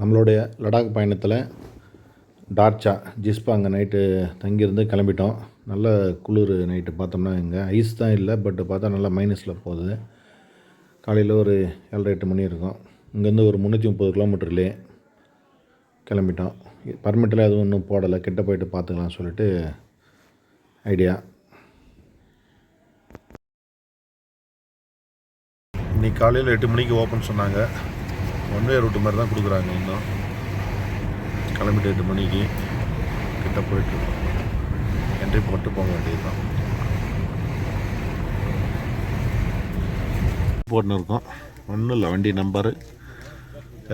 நம்மளுடைய லடாக் பயணத்தில் டார்ச்சா ஜிஸ்பா அங்கே நைட்டு தங்கியிருந்து கிளம்பிட்டோம். நல்ல குளிர் நைட்டு பார்த்தோம்னா இங்கே ஐஸ் தான் இல்லை பட் பார்த்தா நல்லா மைனஸில் போகுது. காலையில் ஒரு ஏழரை எட்டு மணி இருக்கும். இங்கேருந்து ஒரு முந்நூற்றி முப்பது கிலோமீட்டர்லேயே கிளம்பிட்டோம். பர்மிட்டில் எதுவும் இன்னும் போடலை கிட்ட போயிட்டு பார்த்துக்கலாம் சொல்லிட்டு ஐடியா. இன்னைக்கு காலையில் எட்டு மணிக்கு ஓப்பன் சொன்னாங்க. ஒன் வே ரூட்டு மாதிரி தான் கொடுக்குறாங்க இன்னும். கிளம்பிட்டு எட்டு மணிக்கு கிட்ட போயிட்டு என்ட்ரி போட்டு போக வேண்டியது தான் போட்டுன்னு இருக்கோம். ஒன்றும் இல்லை வண்டி நம்பரு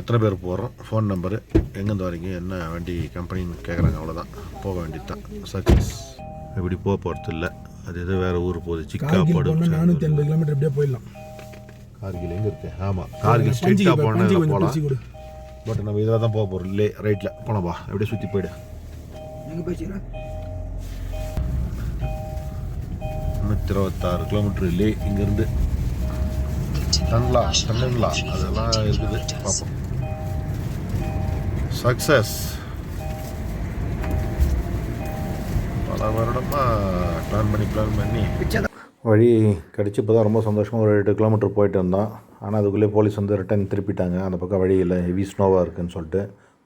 எத்தனை பேர் போகிறோம் ஃபோன் நம்பரு எங்கேருந்து வரீங்க என்ன வண்டி கம்பெனின்னு கேட்குறாங்க அவ்வளோதான் போக வேண்டியது தான் சக்ஸஸ் இப்படி போக போகிறது இல்லை அது எதோ வேறு ஊர் போகுது. சிக்கா போடு நானூற்றி எண்பது கிலோமீட்டர் அப்படியே போயிடலாம். கார்கில் எங்கே இருக்கு ஆமாம் கார்கில் ஸ்ட்ரெயிட்டாக போனால் போகலாம் பட் நம்ம இதில் தான் போக போகிறோம் இல்லை ரைட்டில் போனப்பா அப்படியே சுற்றி போயிடு. எங்கே போயிடுச்சுக்கிறேன் நூற்றி இருபத்தாறு கிலோமீட்டர் இல்லை இங்கேருந்து. டன்லா டன்னுங்களா அதெல்லாம் இருக்குது பார்ப்போம். சக்ஸஸ் பல வருடமாக பிளான் பண்ணி பிளான் பண்ணி. வழி கிடச்சி இப்போ தான் ரொம்ப சந்தோஷமாக ஒரு எட்டு கிலோமீட்டர் போயிட்டு இருந்தோம் ஆனால் அதுக்குள்ளே போலீஸ் வந்து ரிட்டன் திருப்பிட்டாங்க. அந்த பக்கம் வழி இல்லை. ஹெவி ஸ்னோவாக இருக்குன்னு சொல்லிட்டு.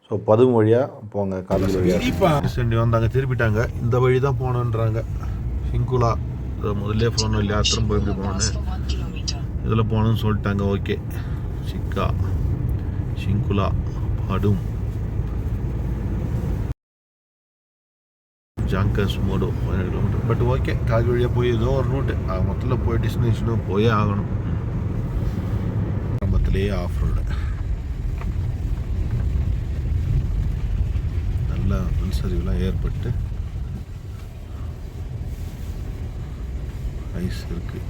ஸோ பதும் வழியாக போங்க காலேஜ் வழியாக இப்போ ரீசெண்ட் வந்தாங்க திருப்பிட்டாங்க. இந்த வழி தான் போகணுன்றாங்க. சிங்குலா. முதல்ல போகணும் இல்லையா? திரும்ப எப்படி போகணும் இதில் போகணும்னு சொல்லிட்டாங்க. ஓகே சிக்கா. சிங்குலா. படும். ஜாங்கர்ஸ் மோடு பதினேழு கிலோமீட்டர் பட் ஓகே கால் வழியாக போய் ஏதோ ஒரு ரூட்டு மொத்தத்தில் போய் டெஸ்டினேஷனும் போயே ஆகணும் ஆரம்பத்திலேயே ஆஃப் ரோடு நல்லா மண்சரிவுலாம் ஏற்பட்டு ஐஸ் இருக்குது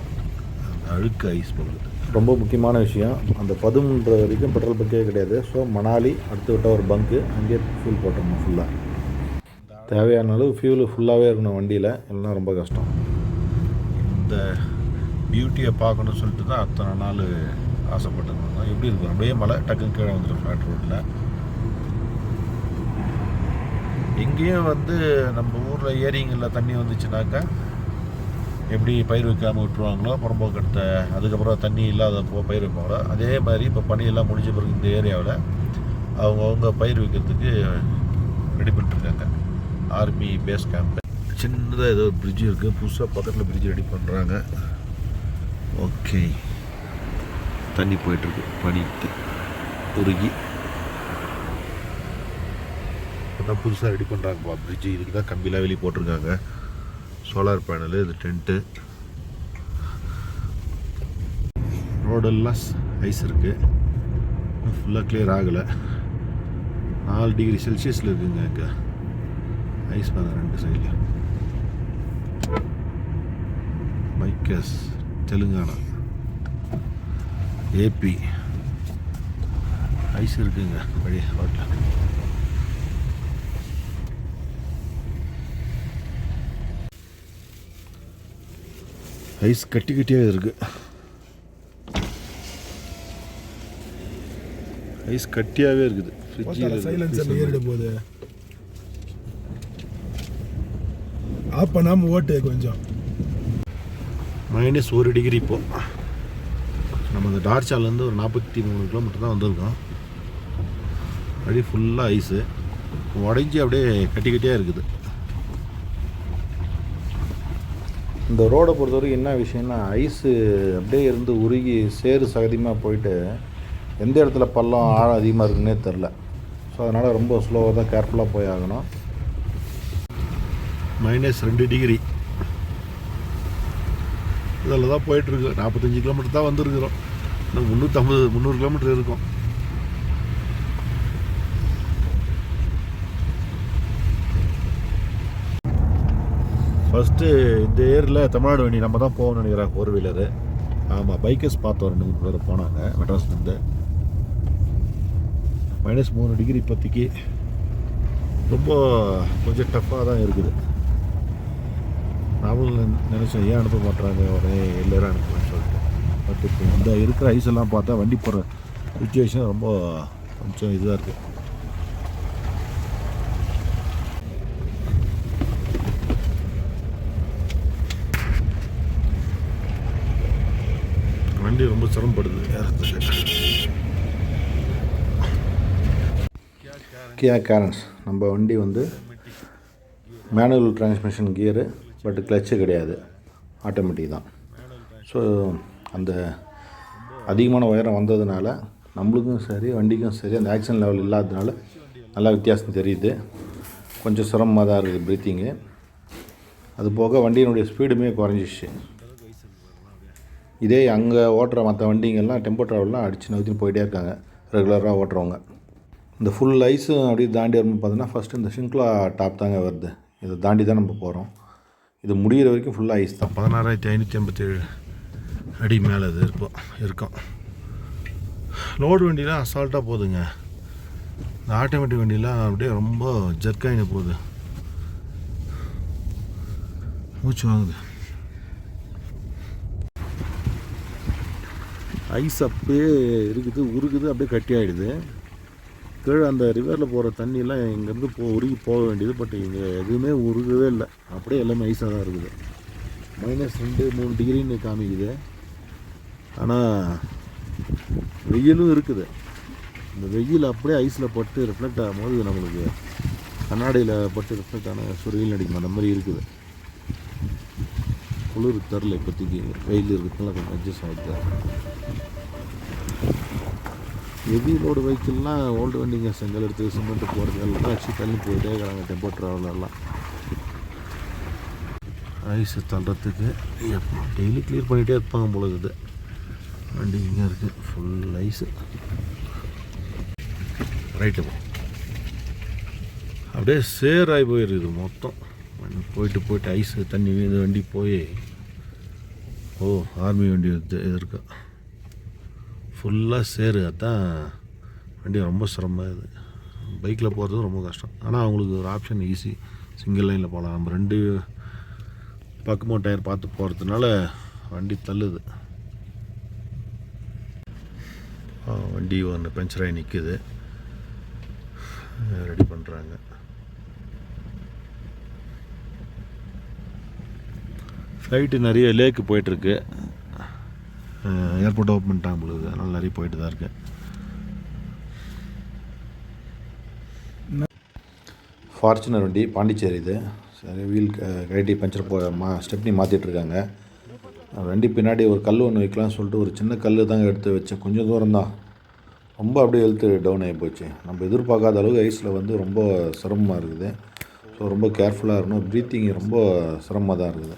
அழுக்கு ஐஸ் போகுது ரொம்ப முக்கியமான விஷயம். அந்த பதும்ன்ற வரைக்கும் பெட்ரோல் பங்கே கிடையாது. ஸோ மணாலி அடுத்து விட்ட ஒரு பங்கு அங்கேயே ஃபுல் போட்டோம் ஃபுல்லாக தேவையான அளவு ஃபியூல் ஃபுல்லாகவே இருக்கணும் வண்டியில். இல்லைன்னா ரொம்ப கஷ்டம். இந்த பியூட்டியை பார்க்கணும்னு சொல்லிட்டு தான் அத்தனை நாள் ஆசைப்பட்டிருந்தோம் எப்படி இருக்கும்? அப்படியே மலை டக்குன்னு கீழே வந்துடும் ஃப்ளாட் ரோட்டில் எங்கேயும் வந்து நம்ம ஊரில் ஏரிங்களில் தண்ணி வந்துச்சுனாக்கா எப்படி பயிர் வைக்காமல் விட்டுருவாங்களோ புறம்போக்கு எடுத்த அதுக்கப்புறம் தண்ணி இல்லாத பயிர் வைப்பாங்களோ அதே மாதிரி இப்போ பனியெல்லாம் முடிஞ்ச பிறகு இந்த ஏரியாவில் அவங்கவுங்க பயிர் வைக்கிறதுக்கு ரெடி பண்ணிட்டுருக்காங்க ஆர்மி பேஸ் கேம்ப் சின்னதாக ஏதோ பிரிட்ஜ் இருக்குது புதுசாக பக்கத்தில் பிரிட்ஜ் ரெடி பண்ணுறாங்க ஓகே தண்ணி போயிட்டுருக்கு. பனித்து உருகி. இப்போதான் புதுசாக ரெடி பண்ணுறாங்கப்பா பிரிட்ஜு இதுக்கு தான் கம்பிலாம் வெளியே போட்டிருக்காங்க. சோலார் பேனலு இது டென்ட்டு ரோடெல்லாம் ஐஸ் இருக்குது ஃபுல்லாக கிளியர் ஆகலை. நாலு டிகிரி செல்சியஸில் இருக்குங்க இங்கே ஐஸ் பாருங்க ரெண்டு சைடில் மைக்கஸ் தெலுங்கானா. ஏபி ஐஸ் இருக்குங்க வழி ரோட்டில் ஐஸ் கட்டி கட்டியாக இருக்கு. ஐஸ் கட்டியாகவே இருக்குது. ஃப்ரிட்ஜில் சைலன்சர் ஏறிட போகுது ஆஃப் பண்ணாமல் ஓட்டு கொஞ்சம். மைனஸ் ஒரு டிகிரி இப்போ. நம்ம இந்த டார்ச்சாலேருந்து ஒரு நாற்பத்தி மூணு கிலோமீட்டர் தான் வந்திருக்கோம். வழி ஃபுல்லாக ஐஸு உடஞ்சி அப்படியே கட்டி கட்டியாக இருக்குது. இந்த ரோடை பொறுத்தவரைக்கும் என்ன விஷயம்னா ஐஸு அப்படியே இருந்து உருகி சேறு சகதியமாக போயிட்டு எந்த இடத்துல பள்ளம் ஆழம் அதிகமாக இருக்குன்னே தெரில ஸோ அதனால் ரொம்ப ஸ்லோவாக தான் கேர்ஃபுல்லாக போய் ஆகணும். மைனஸ் ரெண்டு டிகிரி இதில் தான் போயிட்டுருக்கு. நாற்பத்தஞ்சு கிலோமீட்டர் தான் வந்திருக்கிறோம். இன்னும் முந்நூற்றம்பது முந்நூறு கிலோமீட்டர் இருக்கும். ஃபஸ்ட்டு இந்த ஏரியில் தமிழ்நாடு வண்டி நம்ம தான் போகணும்னு நினைக்கிறேன் ஃபோர் வீலரு ஆமாம் பைக்கர்ஸ் பார்த்தோம் ரெண்டு மூணு பேர் போனாங்க மெட்ராஸ்லேருந்து மைனஸ் மூணு டிகிரி இப்போதைக்கு. ரொம்ப கொஞ்சம் டஃப்பாக தான் இருக்குது. ட்ராவல் நினச்சேன் ஏன் அனுப்ப மாட்றாங்க? உடனே எல்லோரும் அனுப்புவேன்னு சொல்லிட்டு. பட் இப்போ இந்த இருக்கிற ஐஸ் எல்லாம் பார்த்தா வண்டி போகிற சுச்சுவேஷன் ரொம்ப கொஞ்சம் இதுவாக இருக்குது வண்டி ரொம்ப சிரமப்படுது. கியா கேரன்ஸ் நம்ம வண்டி வந்து manual transmission gear but clutch கிடையாது. ஆட்டோமேட்டிக் தான். ஸோ அந்த அதிகமான உயரம் வந்ததுனால நம்மளுக்கும் சரி வண்டிக்கும் சரி அந்த ஆக்ஷன் லெவல் இல்லாததுனால நல்லா வித்தியாசம் தெரியுது. கொஞ்சம் சிரமமாக தான் இருக்குது ப்ரீத்திங்கு அது போக வண்டியினுடைய ஸ்பீடுமே குறைஞ்சிச்சு இதே அங்கே ஓட்டுற மற்ற வண்டிங்கெல்லாம் டெம்போ ட்ராவல்லாம் அடிச்சு நவுத்தின்னு போயிட்டே இருக்காங்க. ரெகுலராக ஓட்டுறவங்க. இந்த ஃபுல் ஐஸும் அப்படியே தாண்டி வரும்போது பார்த்தீங்கன்னா ஃபஸ்ட்டு இந்த ஷிங்க்லா டாப் தாங்க வருது. இதை தாண்டி தான் நம்ம போகிறோம் இது முடிகிற வரைக்கும் ஃபுல்லாக ஐஸ் தான். பதினாறாயிரத்தி ஐநூற்றி ஐம்பத்தேழு அடி மேலே இது இருக்கும் இருக்கும். லோடு வண்டிலாம் அசால்ட்டாக போகுதுங்க. இந்த ஆட்டோமேட்டிக் வண்டிலாம் அப்படியே ரொம்ப ஜர்க்காயின்னு போகுது. மூச்சு வாங்குது. ஐஸ் அப்படியே இருக்குது உருகுது அப்படியே கட்டி ஆகிடுது கீழே அந்த ரிவரில் போகிற தண்ணியெல்லாம் இங்கேருந்து போ உருகி போக வேண்டியது பட் இங்கே எதுவுமே உருகவே இல்லை. அப்படியே எல்லாமே ஐஸாக தான் இருக்குது. மைனஸ் ரெண்டு மூணு டிகிரின்னு காமிக்குது. ஆனால் வெயிலும் இருக்குது. இந்த வெயில் அப்படியே ஐஸில் பட்டு ரிஃப்ளெக்ட் ஆகும்போது நம்மளுக்கு கண்ணாடியில் பட்டு ரிஃப்ளெக்ட் ஆன சுரையில் அடிக்கும். அந்த மாதிரி இருக்குது. குளிர் தரல இப்போதைக்கு. வெயில் இருக்கிறதுனால கொஞ்சம் அட்ஜஸ்ட் ஆகுது. ஹெவி லோடு வெஹிக்கிள்லாம் ஓல்டு வண்டிங்க செங்கல் எடுத்து சிமெண்ட் போகிறது எல்லாம் வச்சு தள்ளி போயிட்டே இருக்கிறாங்க டெம்போ ட்ராவலர்லாம் ஐஸு தள்ளுறதுக்கு டெய்லி க்ளியர் பண்ணிகிட்டே இருப்பாங்க போல இருக்குது. வண்டி இங்கே இருக்குது ஃபுல் ஐஸு ரைட்டு அப்படியே சேராகி போயிருக்குது மொத்தம். வண்டி போயிட்டு போயிட்டு ஐஸு தண்ணி வண்டி போய் ஓ ஆர்மி வண்டி எதிர்க்கா. ஃபுல்லாக சேரு. அதான் வண்டி ரொம்ப சிரமம் இது. பைக்கில் போகிறது ரொம்ப கஷ்டம். ஆனால் அவங்களுக்கு ஒரு ஆப்ஷன் ஈஸி சிங்கிள் லைனில் போகலாம். நம்ம ரெண்டு பக்கமும் டயர் பார்த்து போகிறதுனால வண்டி தள்ளுது. வண்டி ஒன்று பஞ்சர் ஆகி நிற்குது ரெடி பண்ணுறாங்க ஃப்ளைட்டு நிறைய லேக்கு போயிட்டுருக்கு ஏர்போர்ட் ஓப்பன் பண்ணிட்டாங்க பொழுது. அதனால் நிறைய போயிட்டு தான் இருக்கு. ஃபார்ச்சுனர் வண்டி பாண்டிச்சேரி இது. சரி வீல் கைட்டி பஞ்சர் போ மா ஸ்டெப்னி மாற்றிட்டுருக்காங்க வண்டி பின்னாடி ஒரு கல் ஒன்று வைக்கலாம்னு சொல்லிட்டு ஒரு சின்ன கல் தாங்க எடுத்து வச்சேன் கொஞ்சம் தூரம் தான். ரொம்ப அப்படியே ஹெல்த்து டவுன் ஆகி போச்சு. நம்ம எதிர்பார்க்காத அளவுக்கு ஐஸில் வந்து ரொம்ப சிரமமாக இருக்குது. ஸோ ரொம்ப கேர்ஃபுல்லாக இருக்கணும். ப்ரீத்திங் ரொம்ப சிரமமாக தான் இருக்குது.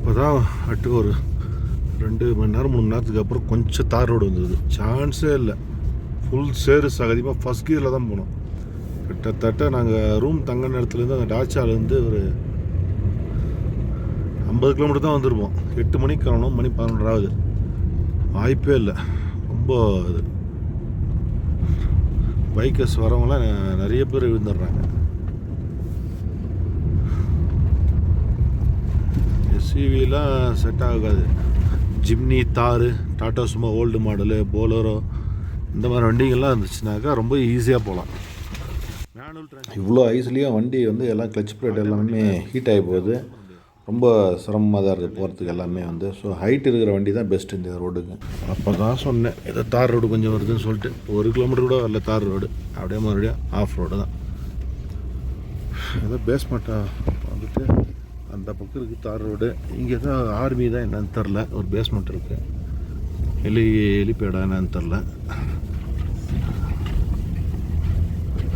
இப்போ தான் அட்டு ஒரு ரெண்டு மணி நேரம் மூணு மணி நேரத்துக்கு அப்புறம் கொஞ்சம் தார் ரோடு வந்தது. சான்ஸே இல்லை. ஃபுல் சேரு சகதிமாக ஃபஸ்ட் கியரில் தான் போனோம். கிட்டத்தட்ட நாங்கள் ரூம் தங்க நேரத்துலேருந்து அந்த டாச்சாலேருந்து ஒரு ஐம்பது கிலோமீட்டர் தான் வந்திருப்போம். எட்டு மணிக்கு கிளம்பணும் மணி பதினொன்றாவது. வாய்ப்பே இல்லை. ரொம்ப இது. பைக்கர்ஸ் வரவங்களாம் நிறைய பேர் விழுந்துடுறாங்க. எஸ்யூவிலாம் செட் ஆகாது. ஜிம்னி தாரு டாடா சும்மா ஓல்டு மாடலு போலரோ இந்த மாதிரி வண்டிகள்லாம் இருந்துச்சுனாக்கா ரொம்ப ஈஸியாக போகலாம். இவ்வளோ ஐஸ்லேயும் வண்டி வந்து எல்லாம் கிளச் பிளேட் எல்லாமே ஹீட் ஆகி போகுது. ரொம்ப சிரமமாக தான் இருக்குது போகிறதுக்கு எல்லாமே வந்து. ஸோ ஹைட் இருக்கிற வண்டி தான் பெஸ்ட் இந்த ரோடுக்கு அப்போ தான் சொன்னேன் ஏதோ தார் ரோடு கொஞ்சம் வருதுன்னு சொல்லிட்டு. ஒரு கிலோமீட்டர் கூட வரல தார் ரோடு அப்படியே மறுபடியும் ஆஃப் ரோடு தான். ஏதோ பேஸ்மெண்ட்டாக வந்துட்டு அந்த பக்கம் இருக்குது தார் ரோடு. இங்கே தான் ஆர்மி தான் என்னன்னு தெரில ஒரு பேஸ்மெண்ட் இருக்குது ஹெலி ஹெலிபேடா என்னன்னு தெரில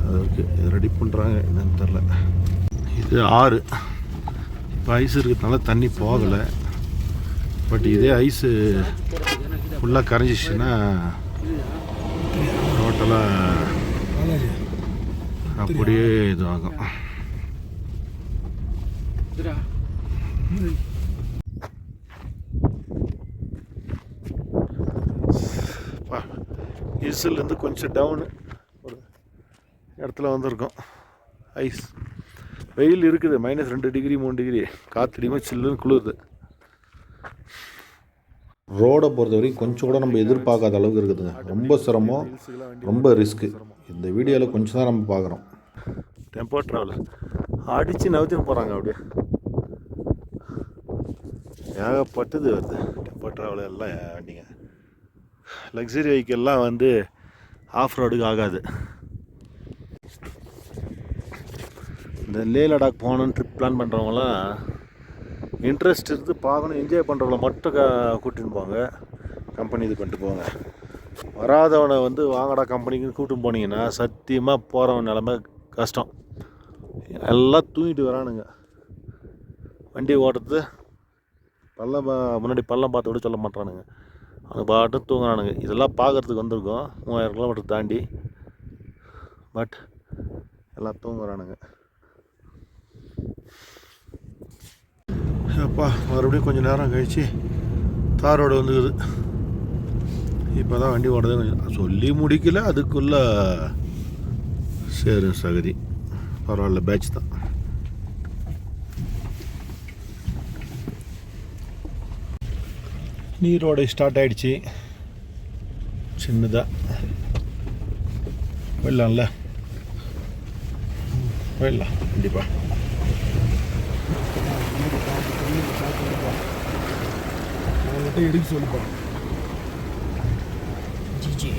அதுக்கு ரெடி பண்ணுறாங்க என்னன்னு தெரில இது ஆறு. இப்போ ஐஸ் இருக்கிறதுனால தண்ணி போகலை. பட் இதே ஐஸு ஃபுல்லாக கரைஞ்சிச்சுன்னா டோட்டலாக அப்படியே இதுவாகும் இருந்து கொஞ்சம் டவுனு ஒரு இடத்துல வந்திருக்கோம். ஐஸ். வெயில் இருக்குது மைனஸ் ரெண்டு டிகிரி மூணு டிகிரி காற்றடிமா சில்லுன்னு குளிருது. ரோடை பொறுத்த வரைக்கும் கொஞ்சம் கூட நம்ம எதிர்பார்க்காத அளவுக்கு இருக்குதுங்க. ரொம்ப சிரமம் ரொம்ப ரிஸ்க்கு இந்த வீடியோவில் கொஞ்சம் தான் நம்ம பார்க்குறோம். டெம்போ ட்ராவலர் அடித்து நவுத்தின்னு போகிறாங்க அப்படியே. ஏகப்பட்டது வருது. டெம்போ ட்ராவலர் எல்லாம் வண்டிங்க லக்ஸரி வெஹிக்கிள்லாம் வந்து ஆஃப் ரோடுக்கு ஆகாது. இந்த லே லடாக் போகணுன்னு ட்ரிப் பிளான் பண்ணுறவங்களாம் இன்ட்ரெஸ்ட் இருந்து பார்க்கணும் என்ஜாய் பண்ணுறவங்கள மட்டும் க கூட்டின்னு போங்க. கம்பெனி இது பண்ணிட்டு போங்க. வராதவனை வந்து வாங்கடா கம்பெனிக்குன்னு கூட்டின்னு போனீங்கன்னா சத்தியமாக போகிறவன் நிலமை கஷ்டம். எல்லாம் தூங்கிட்டு வரானுங்க. வண்டி ஓட்டுறது பள்ளம் பா- முன்னாடி பள்ளம் பார்த்து விட சொல்ல மாட்டானுங்க அவனுக்கு பாட்டு தூங்குறானுங்க. இதெல்லாம் பார்க்கறதுக்கு வந்திருக்கோம் மூவாயிரம் கிலோமீட்டர் தாண்டி. பட் எல்லாம் தூங்குறானுங்க. அப்பா மறுபடியும் கொஞ்சம் நேரம் கழிச்சு தார் ரோடு வந்துக்குது இப்போ தான் வண்டி ஓடுறது கொஞ்சம் சொல்லி முடிக்கல அதுக்குள்ளே சேரும் சகதி. பரவாயில்ல பேட்ச் தான். நீரோடை ஸ்டார்ட் ஆயிடுச்சு. சின்னதாக போயிடலாம்ல. போயிடலாம் கண்டிப்பாக எடுக்க சொல்லுப்பா ஜிஜி.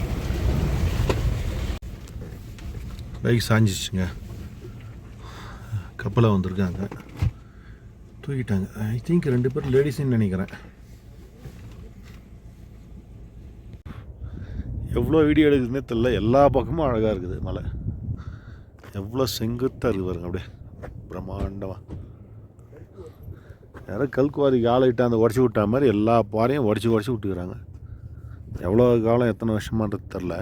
பைக் சாஞ்சிச்சுங்க கப்பலாக வந்திருக்காங்க. தூக்கிட்டாங்க. ஐ திங்க் ரெண்டு பேர் லேடிஸ்ன்னு நினைக்கிறேன். எவ்வளோ வீடியோ எடுக்குதுன்னே தெரில எல்லா பக்கமும் அழகாக இருக்குது மலை. எவ்வளோ செங்குத்தாக இருக்குது பாருங்க. அப்படியே பிரம்மாண்டமாக யாரோ கல்குவாரிக்கு ஆளை இட்டு அந்த உடச்சி விட்டா மாதிரி எல்லா பாறையும் உடச்சி உடச்சி விட்டுக்கிறாங்க. எவ்வளோ காலம் எத்தனை வருஷமான்றது தெரில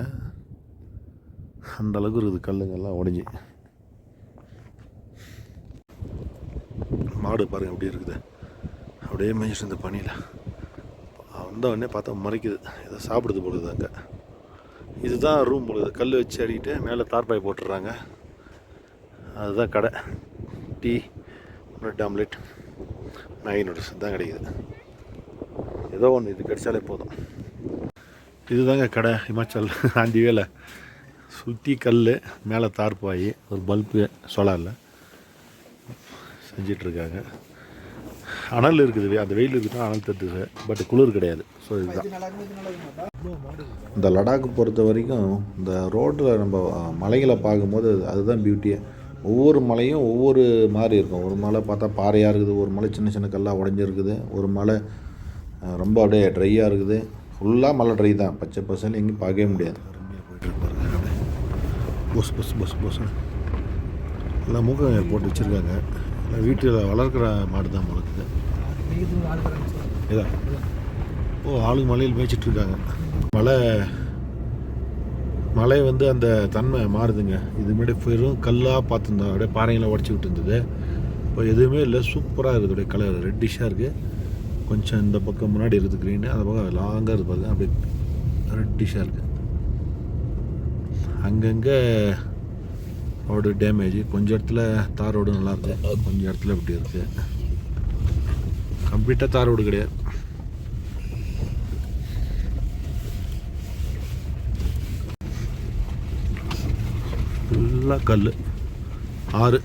அந்த அளவுக்கு இருக்குது கல்லுங்கெல்லாம் உடஞ்சி. மாடு பாருங்க எப்படி இருக்குது. அப்படியே மேய்ச்சிட்டு இந்த பனியில். வந்தவொடனே பார்த்தா மறைக்குது. ஏதோ சாப்பிடுது பொழுது அங்கே. இதுதான் ரூம் பொழுது கல் வச்சு அடிக்கிட்டு மேலே தார்பாய் போட்டுடுறாங்க. அதுதான் கடை. Tea bread omelette Maggi noodles தான் கிடைக்குது. ஏதோ ஒன்று இது கிடைச்சாலே போதும். இதுதாங்க கடை ஹிமாச்சல் ஆண்டி வேலை சுற்றி கல் மேலே தார்பாய் ஒரு பல்பு சோலாரில் செஞ்சிட்ருக்காங்க. அனல் இருக்குது அந்த வெயில் இருக்குதுன்னா அனல் தட்டுது. பட் குளிர் கிடையாது. ஸோ இதுதான். இந்த லடாக் பொறுத்த வரைக்கும் இந்த ரோட்டில் நம்ம மலைகளை பார்க்கும்போது அதுதான் பியூட்டியே ஒவ்வொரு மலையும் ஒவ்வொரு மாதிரி இருக்கும். ஒரு மலை பார்த்தா பாறையாக இருக்குது ஒரு மலை சின்ன சின்ன கல்லாக உடஞ்சிருக்குது. ஒரு மலை ரொம்ப அப்படியே ட்ரையாக இருக்குது. ஃபுல்லாக மலை ட்ரை தான். பச்சை பசங்க எங்கேயும் பார்க்கவே முடியாது. பஸ் பஸ் பஸ் பஸ் எல்லாம் மூக்க போட்டு வச்சுருக்காங்க. வீட்டில் வளர்க்குற மாடு தான் முளைக்குது இதா. ஓ ஆளுங்க மலையில் மேய்ச்சிட்டு இருக்காங்க. மலை மலை வந்து அந்த தன்மை மாறுதுங்க. இது முன்னாடி பெரும் கல்லாக பார்த்துருந்தோம். அப்படியே பாறைங்களை உடச்சி விட்டுருந்தது. இப்போ எதுவுமே இல்லை. சூப்பராக இருக்குது. அப்படியே கலர் ரெட்டிஷாக இருக்குது கொஞ்சம் இந்த பக்கம் முன்னாடி இருக்குது க்ரீனு அந்த பக்கம் லாங்காக இருக்குது பாருங்க. அப்படியே ரெட்டிஷாக இருக்குது அங்கங்கே ரோடு டேமேஜ் கொஞ்சம் இடத்துல தார் ரோடு நல்லாயிருக்கு கொஞ்சம் இடத்துல இப்படி இருக்குது கம்ப்ளீட்டாக தார் ரோடு கிடையாது. ஃபுல்லாக கல் ஆறு.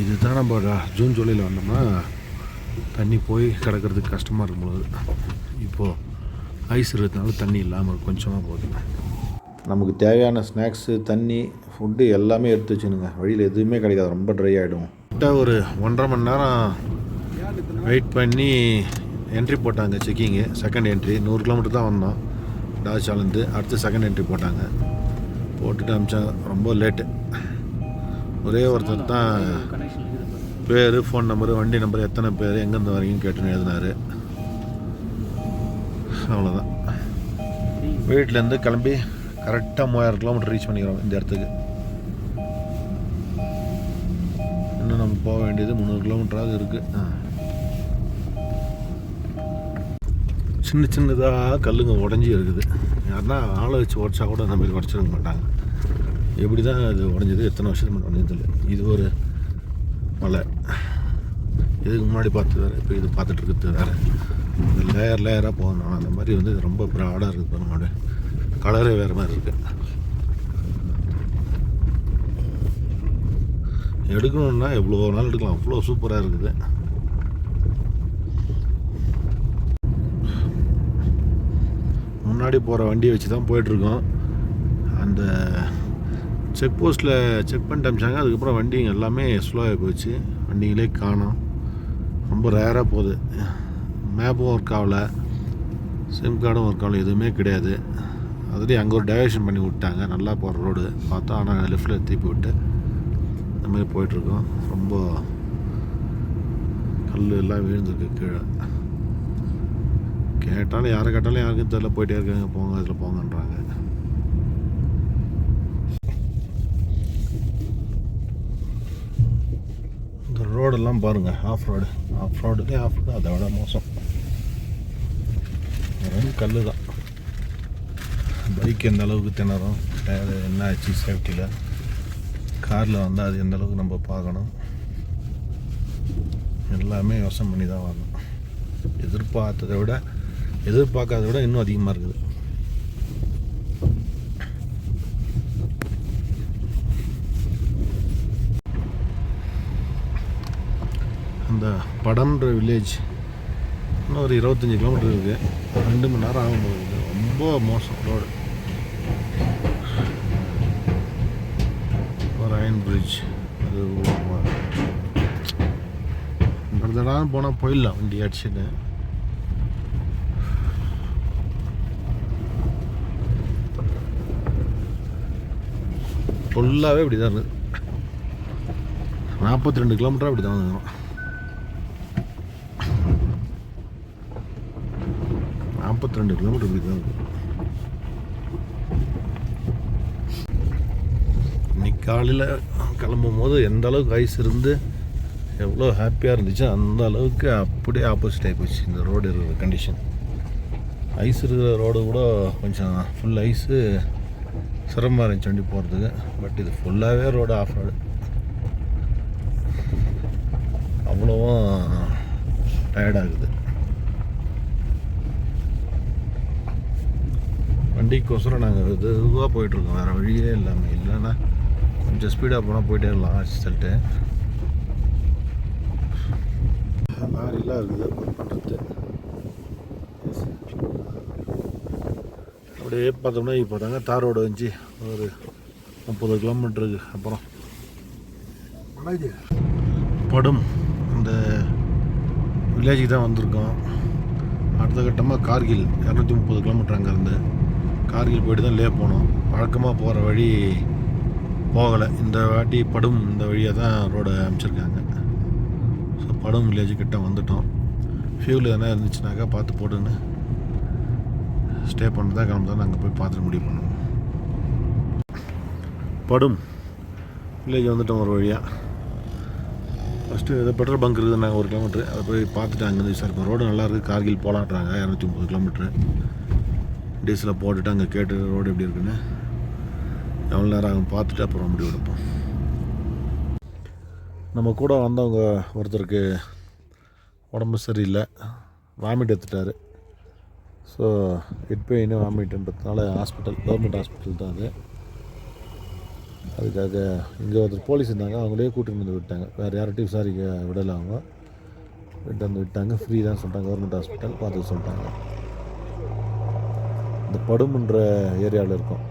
இதுதான் நம்ம ஜூன் ஜூலையில் வந்தோம்னா தண்ணி போய் கிடக்கிறதுக்கு கஷ்டமாக இருக்கும்போது இப்போது ஐஸ் இருக்கிறதுனால தண்ணி இல்லாமல் கொஞ்சமாக போகுது. நமக்கு தேவையான ஸ்நாக்ஸு தண்ணி ஃபுட்டு எல்லாமே எடுத்து வச்சுனுங்க வழியில் எதுவுமே கிடைக்காது. ரொம்ப ட்ரை ஆகிடும் கிட்ட ஒரு ஒன்றரை மணி நேரம் வெயிட் பண்ணி என்ட்ரி போட்டாங்க செக்கிங்கு செகண்ட் என்ட்ரி நூறு கிலோமீட்டர் தான் வந்தோம். டாச்சாலேருந்து அடுத்து செகண்ட் என்ட்ரி போட்டாங்க. போட்டுட்டு அமிச்சாங்க ரொம்ப லேட்டு ஒரே ஒருத்தர் தான் பேர் ஃபோன் நம்பரு வண்டி நம்பர் எத்தனை பேர் எங்கேருந்து வரீங்கன்னு கேட்டுன்னு எழுதினார். அவ்வளோதான் வீட்டிலேருந்து கிளம்பி கரெக்டாக மூவாயிரம் கிலோமீட்டர் ரீச் பண்ணிக்கிறோம் இந்த இடத்துக்கு. இன்னும் நம்ம போக வேண்டியது முந்நூறு கிலோமீட்டராவது இருக்குது சின்ன சின்னதாக கல்லுங்க உடஞ்சி இருக்குது. யாருன்னா ஆளை வச்சு உடச்சா கூட அந்த மாதிரி உடச்சிருக்க மாட்டாங்க. எப்படி தான் அது உடஞ்சது எத்தனை வருஷத்துக்கு முன்னாடி உடஞ்சது இது ஒரு மலை. இதுக்கு முன்னாடி பார்த்து வேறு இப்போ இது பார்த்துட்டு இருக்கிறது வேறு. இந்த லேயர் லேயராக போகணும். அந்த மாதிரி வந்து இது ரொம்ப ப்ராடாக இருக்குது பாருங்க அப்படியே கலரே வேறு மாதிரி இருக்குது எடுக்கணுன்னா எவ்வளோ நாள் எடுக்கலாம். அவ்வளோ சூப்பராக இருக்குது. முன்னாடி போகிற வண்டியை வச்சு தான் போயிட்டுருக்கோம். அந்த செக் போஸ்ட்டில் செக் பண்ணிட்டு அமிச்சாங்க. அதுக்கப்புறம் வண்டிங்க எல்லாமே ஸ்லோவாகி போச்சு. வண்டிங்களே காணோம். ரொம்ப ரேராக போகுது. மேப்பும் ஒர்க் ஆகலை. சிம் கார்டும் ஒர்க் ஆகல. எதுவுமே கிடையாது. அதுலேயும் அங்கே ஒரு டைவர்ஷன் பண்ணி விட்டாங்க. நல்லா போகிற ரோடு பார்த்தா ஆனால் லெஃப்ட்டில் திருப்பி விட்டு இந்த மாதிரி போயிட்டுருக்கோம். ரொம்ப கல் எல்லாம் விழுந்துருக்கு கீழே. கேட்டாலும் யாரை கேட்டாலும் யாருக்கும் தெரியல. போயிட்டே இருக்காங்க. போங்க அதில் போங்கன்றாங்க. இந்த ரோடெல்லாம் பாருங்கள் ஆஃப் ரோடு ஆஃப் ரோடுலேயே ஆஃப் ரோடு அதை விட மோசம். வெறும் கல் தான் பைக் எந்த அளவுக்கு திணறும் டயர் என்ன ஆச்சு சேஃப்டியில் காரில் வந்தால் அது எந்த அளவுக்கு நம்ம பார்க்கணும்? எல்லாமே யோசனை பண்ணி தான் வரணும். எதிர்பார்த்ததை விட எதிர்பார்க்காத விட இன்னும் அதிகமாக இருக்குது. அந்த படம்ன்ற வில்லேஜ் இன்னும் ஒரு இருபத்தஞ்சி கிலோமீட்டர் இருக்குது ரெண்டு மணி நேரம் ஆகும் போகுது. ரொம்ப மோசம். ரோடு ஒரு அயன் பிரிட்ஜ் அது இந்த தடவை போனால் போயிடலாம் வண்டி அடிச்சுட்டு. ஃபுல்லாகவே இப்படி தான் இருக்குது நாற்பத்தி ரெண்டு கிலோமீட்டராக இப்படி தான் வந்துக்கிறோம் நாற்பத்தி ரெண்டு கிலோமீட்டர் இப்படி தான் இருக்குது காலையில் கிளம்பும் போது எந்த அளவுக்கு ஐஸ் இருந்து எவ்வளோ ஹாப்பியாக இருந்துச்சு அந்த அளவுக்கு அப்படியே ஆப்போசிட் ஆகி போச்சு இந்த ரோடு இருக்கிற கண்டிஷன் ஐஸ் இருக்கிற ரோடு கூட கொஞ்சம் ஃபுல் ஐஸு சிரமமாக இருந்துச்சு வண்டி போகிறதுக்கு பட் இது ஃபுல்லாகவே ரோடு ஆஃப் ரோடு அவ்வளோவும் டயர்டாகுது வண்டிக்கோசரம் நாங்கள் இது இதுவாக போயிட்டுருக்கோம் வேறு வழியே இல்லாமல் இல்லைன்னா கொஞ்சம் ஸ்பீடாக போனால் போயிட்டே இருக்கலாம் சொல்லிட்டு. லாரிலாம் இருக்குது ஒர்க் பண்ணுறது அப்படியே பார்த்தோம்னா இப்போ தாங்க தார் ரோடு வந்துச்சு. ஒரு முப்பது கிலோமீட்டருக்கு அப்புறம். படும். அந்த வில்லேஜுக்கு தான் வந்திருக்கோம். அடுத்த கட்டமாக கார்கில் இரநூத்தி முப்பது கிலோமீட்டர் அங்கேருந்து. கார்கில் போயிட்டு தான் லே போனோம் வழக்கமாக போகிற வழி போகலை. இந்த வாட்டி படும் இந்த வழியாக தான் ரோடை அமைச்சிருக்காங்க. ஸோ படும் வில்லேஜ் கிட்ட வந்துட்டோம். ஃபியூல் எதனா இருந்துச்சுனாக்கா பார்த்து போட்டுன்னு ஸ்டே பண்ணி தான் கிளம்பி நாங்கள் போய் பார்த்துட்டு முடிவு பண்ணுவோம். படும். வில்லேஜ் வந்துட்டோம் ஒரு வழியாக ஃபஸ்ட்டு ஏதோ பெட்ரோல் பங்க் இருக்குது நாங்கள் ஒரு கிலோமீட்ரு அதை போய் பார்த்துட்டு அங்கேருந்து விசாரிப்போம். ரோடு நல்லாயிருக்கு கார்கில் போகலான்றாங்க இரநூத்தி முப்பது கிலோமீட்ரு டீசலை போட்டுட்டு அங்கே கேட்டு ரோடு எப்படி இருக்குன்னு. எவ்வளோ நேரம் ஆகும் பார்த்துட்டு அப்புறம் முடிவு எடுப்போம். நம்ம கூட வந்தவங்க ஒருத்தருக்கு உடம்பு சரியில்லை வாமிட் எடுத்துட்டாரு. ஸோ ஹெட் பெயின் வாமிட்டுன்றதுனால ஹாஸ்பிட்டல் கவர்மெண்ட் ஹாஸ்பிட்டல் தான் அது. அதுக்காக இங்கே ஒருத்தர் போலீஸ் இருந்தாங்க அவங்களே கூட்டிகிட்டு வந்து விட்டாங்க. வேறு யார்கிட்டையும் விசாரிக்க விடலை அவங்க. விட்டு வந்து விட்டாங்க ஃப்ரீ தான் சொல்லிட்டாங்க கவர்மெண்ட் ஹாஸ்பிட்டல் பார்த்து சொல்லிட்டாங்க. இந்த படுமுன்ற ஏரியாவில் இருக்கும்.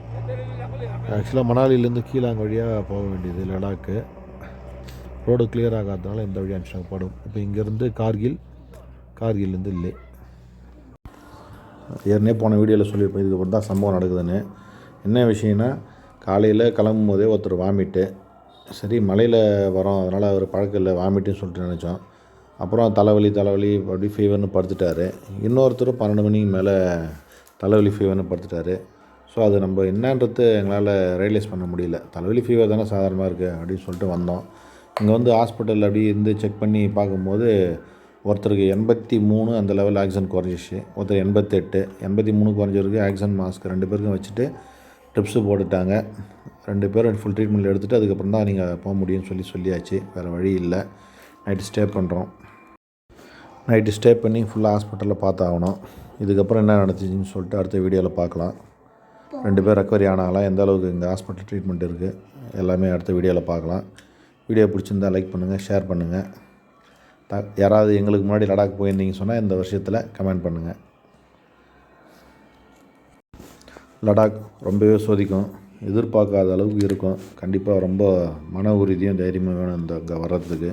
ஆக்சுவலாக மணாலிலேருந்து கீழாங்க வழியாக போக வேண்டியது லடாக்கு. ரோடு கிளியர் ஆகாதனால இந்த வழி அனுப்பிச்சாங்க படும். இப்போ இங்கேருந்து கார்கில் கார்கில்லேருந்து இல்லை ஏற்கனவே போன வீடியோவில் சொல்லியிருப்பேன் இதுக்கப்புறம் தான் சம்பவம் நடக்குதுன்னு. என்ன விஷயம்னா காலையில் கிளம்பும் போதே ஒருத்தர் வாமிட்டு சரி மலையில் வரோம் அதனால் அவர் பழக்கம் இல்லை வாமிட்டுன்னு சொல்லிட்டு நினச்சோம். அப்புறம் தலைவலி தலைவலி அப்படி ஃபீவர்னு படுத்துட்டாரு. இன்னொருத்தர் பன்னெண்டு மணிக்கு மேலே தலைவலி ஃபீவர்னு படுத்துட்டாரு. ஸோ அது நம்ம என்னன்றது எங்களால் ரியலைஸ் பண்ண முடியல. தலைவலி ஃபீவர் தானே சாதாரணமாக இருக்குது அப்படின்னு சொல்லிட்டு வந்தோம். இங்கே வந்து ஹாஸ்பிட்டல் அப்படி இருந்து செக் பண்ணி பார்க்கும்போது ஒருத்தருக்கு எண்பத்தி மூணு அந்த லெவல் ஆக்சிஜன் குறைஞ்சிச்சு ஒருத்தர் எண்பத்தெட்டு எண்பத்தி மூணு குறைஞ்சிருக்கு. ஆக்சிஜன் மாஸ்க் ரெண்டு பேருக்கும் வச்சுட்டு ட்ரிப்ஸு போட்டுட்டாங்க. ரெண்டு பேரும் ஃபுல் ட்ரீட்மெண்ட் எடுத்துகிட்டு அதுக்கப்புறம் தான் நீங்கள் போக முடியும்னு சொல்லி சொல்லியாச்சு. வேறு வழி இல்லை. நைட்டு ஸ்டே பண்ணுறோம் நைட்டு ஸ்டே பண்ணி ஃபுல்லாக ஹாஸ்பிட்டலில் பார்த்தாகணும். இதுக்கப்புறம் என்ன நடந்துச்சுன்னு சொல்லிட்டு அடுத்த வீடியோவில் பார்க்கலாம். ரெண்டு பேர் ரெக்கவரி ஆனாங்களா? எந்த அளவுக்கு இங்கே ஹாஸ்பிட்டல் ட்ரீட்மெண்ட் இருக்குது எல்லாமே அடுத்த வீடியோவில் பார்க்கலாம். வீடியோ பிடிச்சிருந்தா லைக் பண்ணுங்கள் ஷேர் பண்ணுங்கள் த யாராவது எங்களுக்கு முன்னாடி லடாக் போயிருந்தீங்க சொன்னால் இந்த வருஷத்தில் கமெண்ட் பண்ணுங்கள் லடாக் ரொம்பவே சோதிக்கும். எதிர்பார்க்காத அளவுக்கு இருக்கும். கண்டிப்பாக ரொம்ப மன உறுதியும் தைரியமும் வேணும் இந்த அங்கே வர்றதுக்கு.